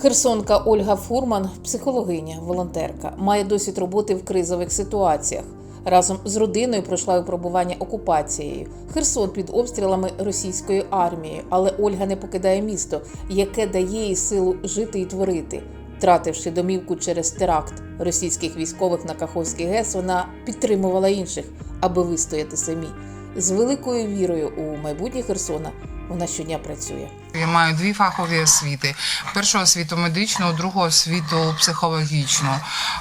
Херсонка Ольга Фурман, психологиня, волонтерка, має досвід роботи в кризових ситуаціях. Разом з родиною пройшла випробування окупацією. Херсон під обстрілами російської армії, але Ольга не покидає місто, яке дає їй силу жити і творити. Втративши домівку через теракт російських військових на Каховський ГЕС, вона підтримувала інших, аби вистояти самі. З великою вірою у майбутнє Херсона вона щодня працює. Я маю дві фахові освіти: першу освіту медичну, другу освіту психологічну.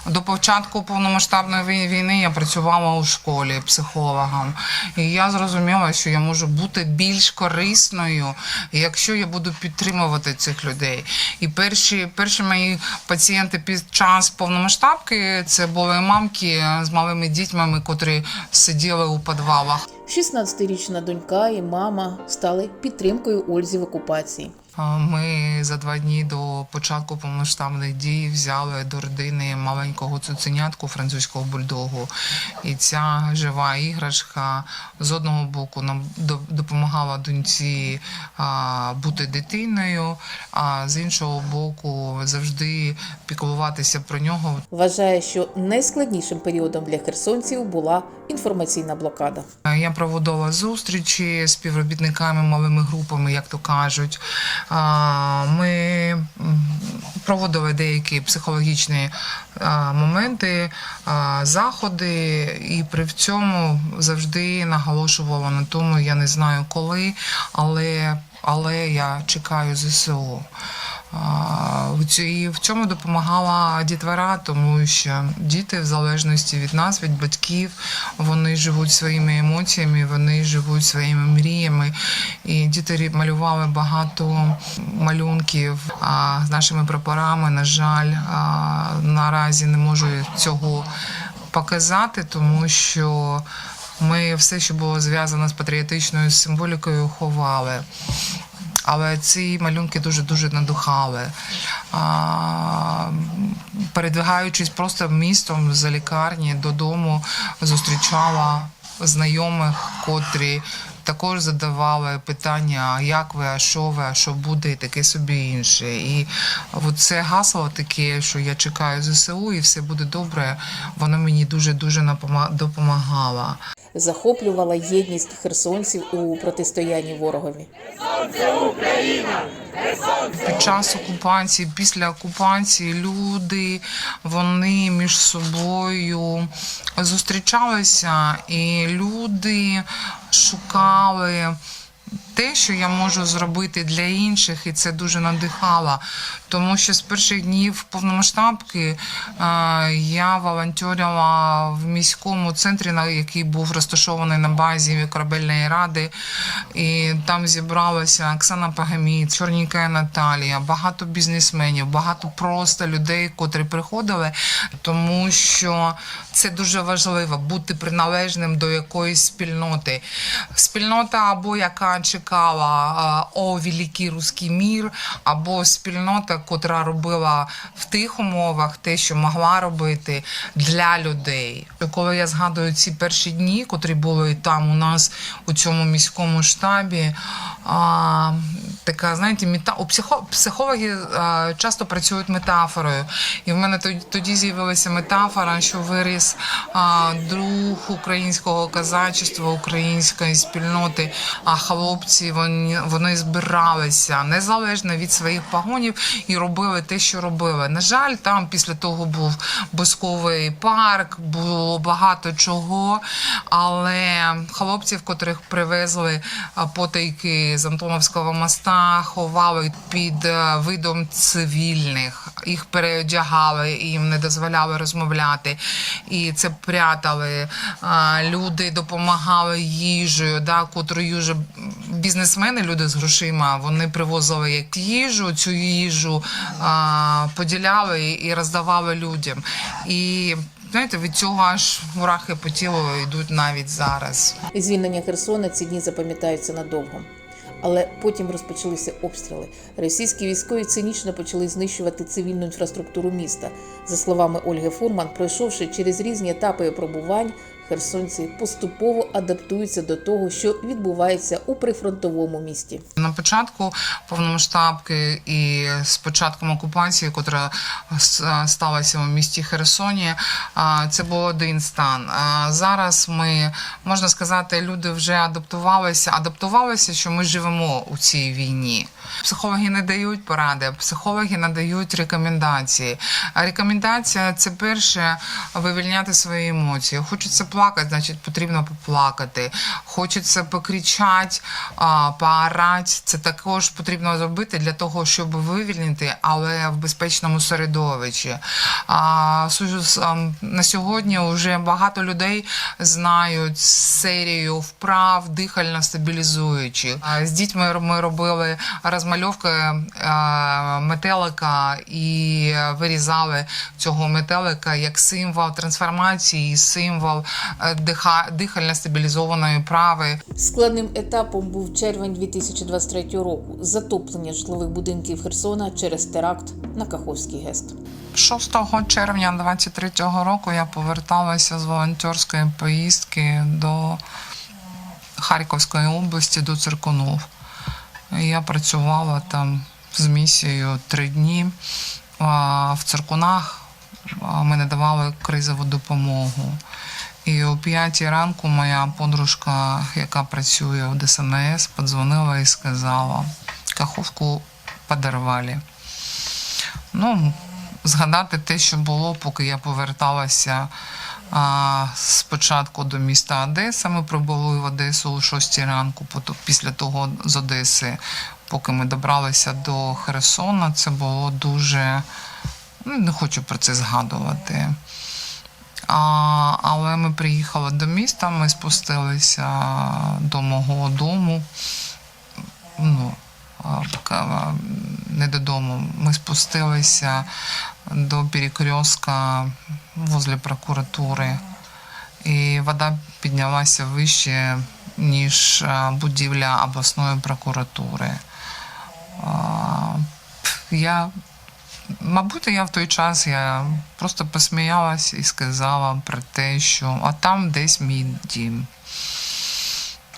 До початку повномасштабної війни я працювала у школі психологом, і я зрозуміла, що я можу бути більш корисною, якщо я буду підтримувати цих людей. І перші, перші мої пацієнти під час повномасштабки це були мамки з малими дітьми, котрі сиділи у підвалах. 16-річна донька і мама стали підтримкою Ользі в окупації. А, Ми за два дні до початку повномасштабних дій взяли до родини маленького цуценятку французького бульдогу. І ця жива іграшка з одного боку нам до- допомагала доньці бути дитиною, а з іншого боку завжди піклуватися про нього. Вважає, що найскладнішим періодом для херсонців була інформаційна блокада. Я проводила зустрічі з співробітниками малими групами, як то кажуть. А, Ми проводили деякі психологічні моменти, заходи, і при цьому завжди наголошувала на тому, я не знаю коли, але, але я чекаю ЗСУ. І в цьому допомагала дітвора, тому що діти, в залежності від нас, від батьків, вони живуть своїми емоціями, вони живуть своїми мріями. І діти малювали багато малюнків з нашими прапорами. На жаль, наразі не можу цього показати, тому що ми все, що було зв'язано з патріотичною символікою, ховали. Але ці малюнки дуже дуже надухали. А, передвигаючись просто містом з лікарні додому, зустрічала знайомих, котрі також задавали питання, як ви, а що ви, а що буде, і таке собі інше. І от це гасло таке, що я чекаю ЗСУ і все буде добре, воно мені дуже дуже допомагало. Захоплювала єдність херсонців у протистоянні ворогові. Під час окупації, після окупації люди вони між собою зустрічалися, і люди шукали. Те, що я можу зробити для інших, і це дуже надихало. Тому що з перших днів повномасштабки е, я волонтерила в міському центрі, який був розташований на базі корабельної ради. І там зібралася Оксана Пагаміт, Чорніка Наталія, багато бізнесменів, багато просто людей, котрі приходили, тому що це дуже важливо бути приналежним до якоїсь спільноти. Спільнота або яка чекала о великий руський мір, або спільнота, котра робила в тих умовах те, що могла робити для людей. Коли я згадую ці перші дні, котрі були там у нас у цьому міському штабі, а, така, знаєте, мета... у психо... психологи а, часто працюють метафорою. І в мене тоді, тоді з'явилася метафора, що виріс а, друг українського казачества, української спільноти, а хлопці вони, вони збиралися незалежно від своїх погонів і робили те, що робили. На жаль, там після того був бусковий парк, було багато чого, але хлопців, котрих привезли потайки з Антоновського моста, ховали під е, видом цивільних. Їх переодягали, і їм не дозволяли розмовляти. І це прятали. Люди допомагали їжею, да, котру їжу бізнесмени, люди з грошима, вони привозили як їжу, цю їжу а, поділяли і роздавали людям. І знаєте, від цього аж мурахи по тілу йдуть навіть зараз. Звільнення Херсона ці дні запам'ятаються надовго. Але потім розпочалися обстріли. Російські військові цинічно почали знищувати цивільну інфраструктуру міста. За словами Ольги Фурман, пройшовши через різні етапи випробувань, херсонці поступово адаптуються до того, що відбувається у прифронтовому місті. На початку повномасштабки і з початком окупації, котра сталася у місті Херсоні, це був один стан. Зараз ми можна сказати, люди вже адаптувалися, адаптувалися, що ми живемо у цій війні. Психологи не дають поради, психологи надають рекомендації. Рекомендація це перше вивільняти свої емоції. Хочеться плакати, значить потрібно поплакати. Хочеться покричати, поорати. Це також потрібно зробити для того, щоб вивільнити, але в безпечному середовищі. На сьогодні вже багато людей знають серію вправ дихально стабілізуючих. З дітьми ми робили розмальовки метелика і вирізали цього метелика як символ трансформації, символ дихально стабілізованої прави. Складним етапом був червень 2023 року затоплення житлових будинків Херсона через теракт на Каховський ГЕСТ. 6 червня 23-го року я поверталася з волонтерської поїздки до Харківської області до Циркунов. Я працювала там з місією три дні. В Циркунах ми надавали кризову допомогу. І о 5 ранку моя подружка, яка працює в ДСНС, подзвонила і сказала: Каховку подорвали. Ну, згадати те, що було, поки я поверталася а, спочатку до міста Одеса. Ми прибули в Одесу о 6 ранку, після того з Одеси, поки ми добралися до Херсона, це було дуже. Ну, не хочу про це згадувати. А, але ми приїхали до міста, ми спустилися до мого дому. Ну, не додому. Ми спустилися до перекрестка возле прокуратури, і вода піднялася вище, ніж будівля обласної прокуратури. Я, мабуть, я в той час я просто посміялась і сказала про те, що а там десь мій дім.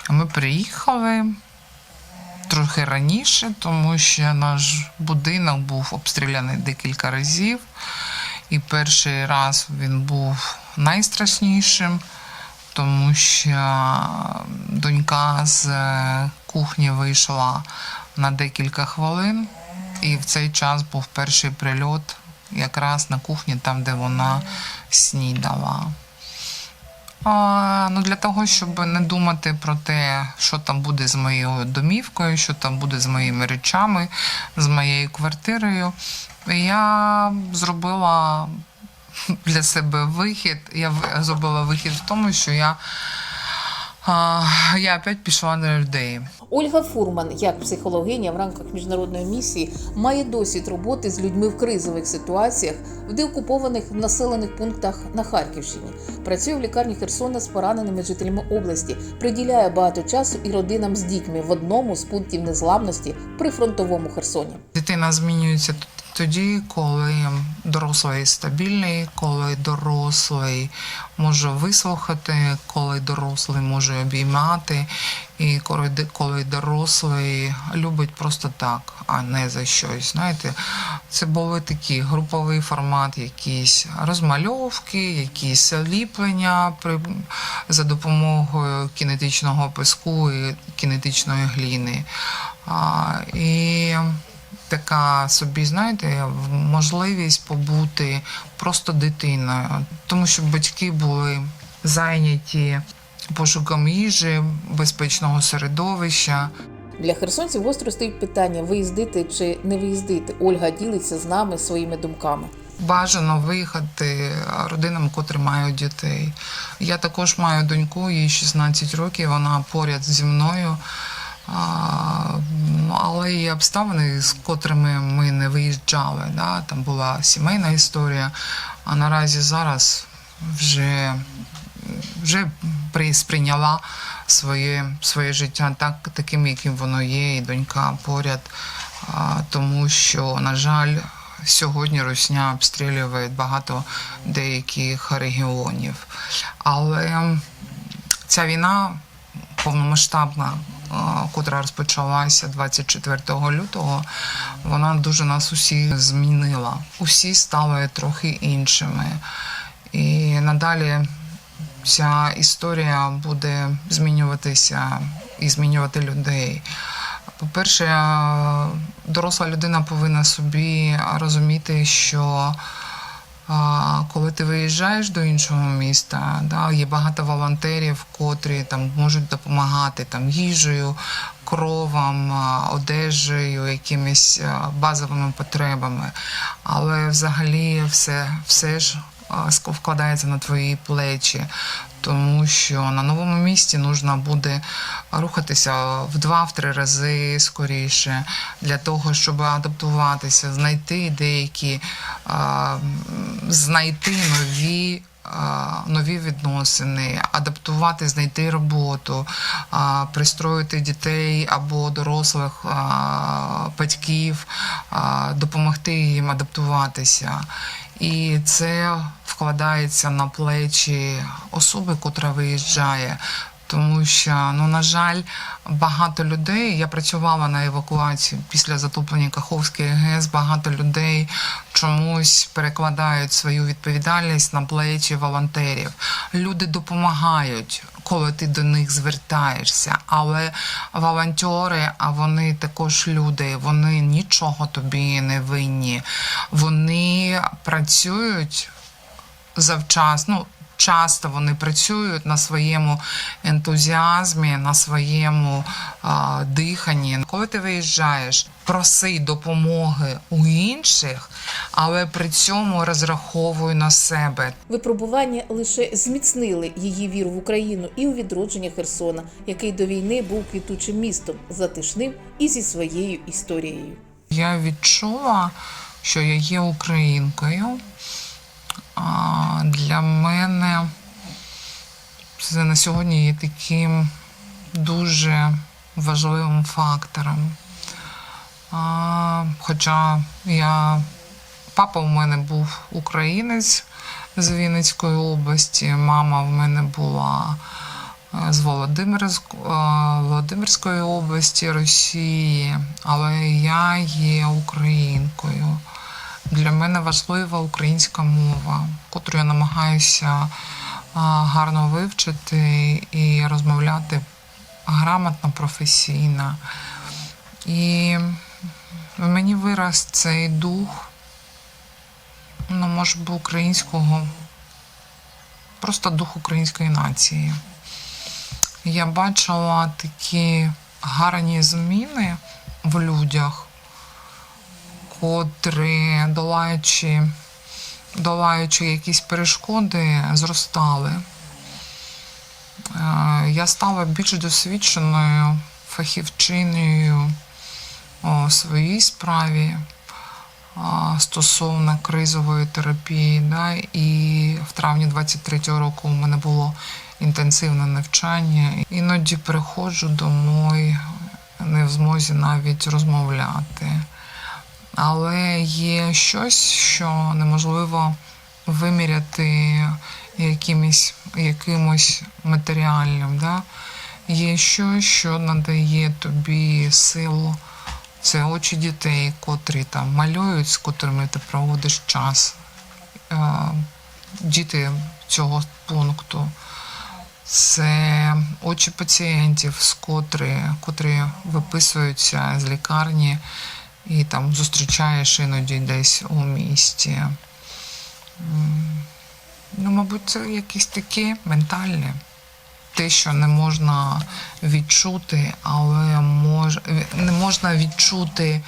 Ми приїхали трохи раніше, тому що наш будинок був обстріляний декілька разів. І перший раз він був найстрашнішим, тому що донька з кухні вийшла на декілька хвилин, і в цей час був перший прильот якраз на кухні, там, де вона снідала. А, ну, для того, щоб не думати про те, що там буде з моєю домівкою, що там буде з моїми речами, з моєю квартирою, я зробила для себе вихід. Я зробила вихід в тому, що я, а, я опять пішла на людей. Ольга Фурман, як психологиня в рамках міжнародної місії, має досвід роботи з людьми в кризових ситуаціях в деокупованих населених пунктах на Харківщині. Працює в лікарні Херсона з пораненими жителями області, приділяє багато часу і родинам з дітьми в одному з пунктів незламності при фронтовому Херсоні. Дитина змінюється тоді, коли дорослий стабільний, коли дорослий може вислухати, коли дорослий може обіймати, і коли, дорослий любить просто так, а не за щось. Знаєте, це були такі груповий формат, якісь розмальовки, якісь ліплення при, за допомогою кінетичного піску і кінетичної гліни. А, і така собі, знаєте, можливість побути просто дитиною, тому що батьки були зайняті пошуком їжі, безпечного середовища. Для херсонців гостро стоїть питання: виїздити чи не виїздити. Ольга ділиться з нами своїми думками. Бажано виїхати родинам, котрі мають дітей. Я також маю доньку, їй 16 років, вона поряд зі мною. Але є обставини, з котрими ми не виїжджали. Да? Там була сімейна історія, а наразі зараз вже, вже при- сприйняла своє, своє життя так, таким, яким воно є, і донька поряд. А, тому що, на жаль, сьогодні Русня обстрілює багато деяких регіонів. Але ця війна повномасштабна, котра розпочалася 24 лютого, вона дуже нас усіх змінила. Усі стали трохи іншими. І надалі ця історія буде змінюватися і змінювати людей. По-перше, е, доросла людина повинна собі розуміти, що коли ти виїжджаєш до іншого міста, да, є багато волонтерів, котрі там можуть допомагати там їжею, кровом, одежею, якимись базовими потребами. Але взагалі все, все ж вкладається на твої плечі. Тому що на новому місці нужно буде рухатися в два-три рази скоріше для того, щоб адаптуватися, знайти деякі знайти нові. Нові відносини, адаптувати, знайти роботу, пристроїти дітей або дорослих батьків, допомогти їм адаптуватися. І це вкладається на плечі особи, котра виїжджає. Тому що, ну на жаль, багато людей. Я працювала на евакуації після затоплення Каховської ГЕС. Багато людей чомусь перекладають свою відповідальність на плечі волонтерів. Люди допомагають, коли ти до них звертаєшся. Але волонтери, а вони також люди, вони нічого тобі не винні. Вони працюють завчасно. Ну, часто вони працюють на своєму ентузіазмі, на своєму а, диханні. Коли ти виїжджаєш, проси допомоги у інших, але при цьому розраховуй на себе. Випробування лише зміцнили її віру в Україну і у відродження Херсона, який до війни був квітучим містом, затишним і зі своєю історією. Я відчула, що я є українкою. А, Для мене це на сьогодні є таким дуже важливим фактором. А, Хоча я папа в мене був українець з Вінницької області, мама в мене була е, з е, Володимирської області Росії, але я є українкою. Для мене важлива українська мова, котру я намагаюся гарно вивчити і розмовляти грамотно, професійно. І в мені вираз цей дух, може би, українського, просто дух української нації. Я бачила такі гарні зміни в людях котрі, долаючи, долаючи якісь перешкоди, зростали. Е, Я стала більш досвідченою фахівчиною у своїй справі стосовно кризової терапії. Да? І в травні 23-го року у мене було інтенсивне навчання. Іноді приходжу домой, не в змозі навіть розмовляти. Але є щось, що неможливо виміряти якимось, якимось матеріальним. Да? Є щось, що надає тобі силу. Це очі дітей, котрі там малюють, з котрими ти проводиш час. Е, Діти цього пункту. Це очі пацієнтів, з котрі, котрі виписуються з лікарні і там зустрічаєш іноді десь у місті. Ну, мабуть, це якісь такі ментальні. Те, що не можна відчути, але мож... не можна відчути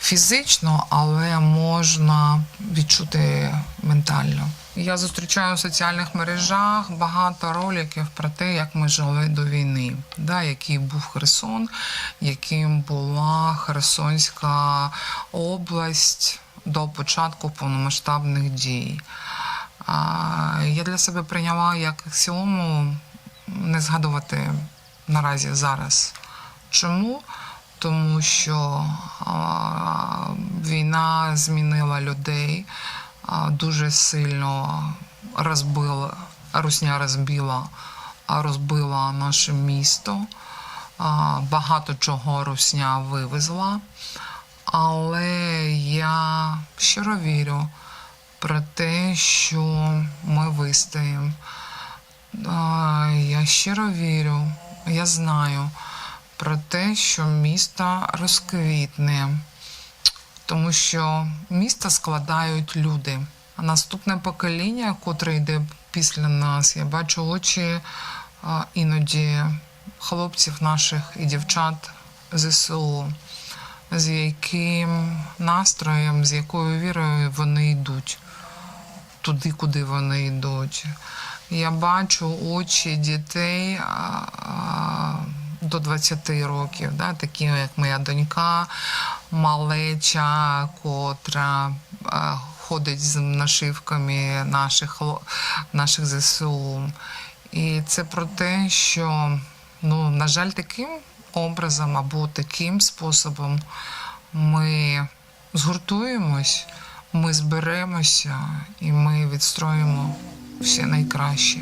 фізично, але можна відчути ментально. Я зустрічаю в соціальних мережах багато роликів про те, як ми жили до війни, да, який був Херсон, яким була Херсонська область до початку повномасштабних дій. Я для себе прийняла як аксіому не згадувати наразі зараз. Чому? тому що а, війна змінила людей, а, дуже сильно розбила, русня розбила, розбила наше місто. А, Багато чого русня вивезла. Але я щиро вірю про те, що ми вистоїмо. А, Я щиро вірю, я знаю про те, що місто розквітне, тому що місто складають люди. А наступне покоління, котре йде після нас, я бачу очі а, іноді хлопців наших і дівчат ЗСУ, з яким настроєм, з якою вірою вони йдуть туди, куди вони йдуть. Я бачу очі дітей до 20 років, да, такі як моя донька, малеча, котра ходить з нашивками наших, наших ЗСУ. І це про те, що, ну, на жаль, таким образом або таким способом ми згуртуємось, ми зберемося і ми відстроїмо все найкраще.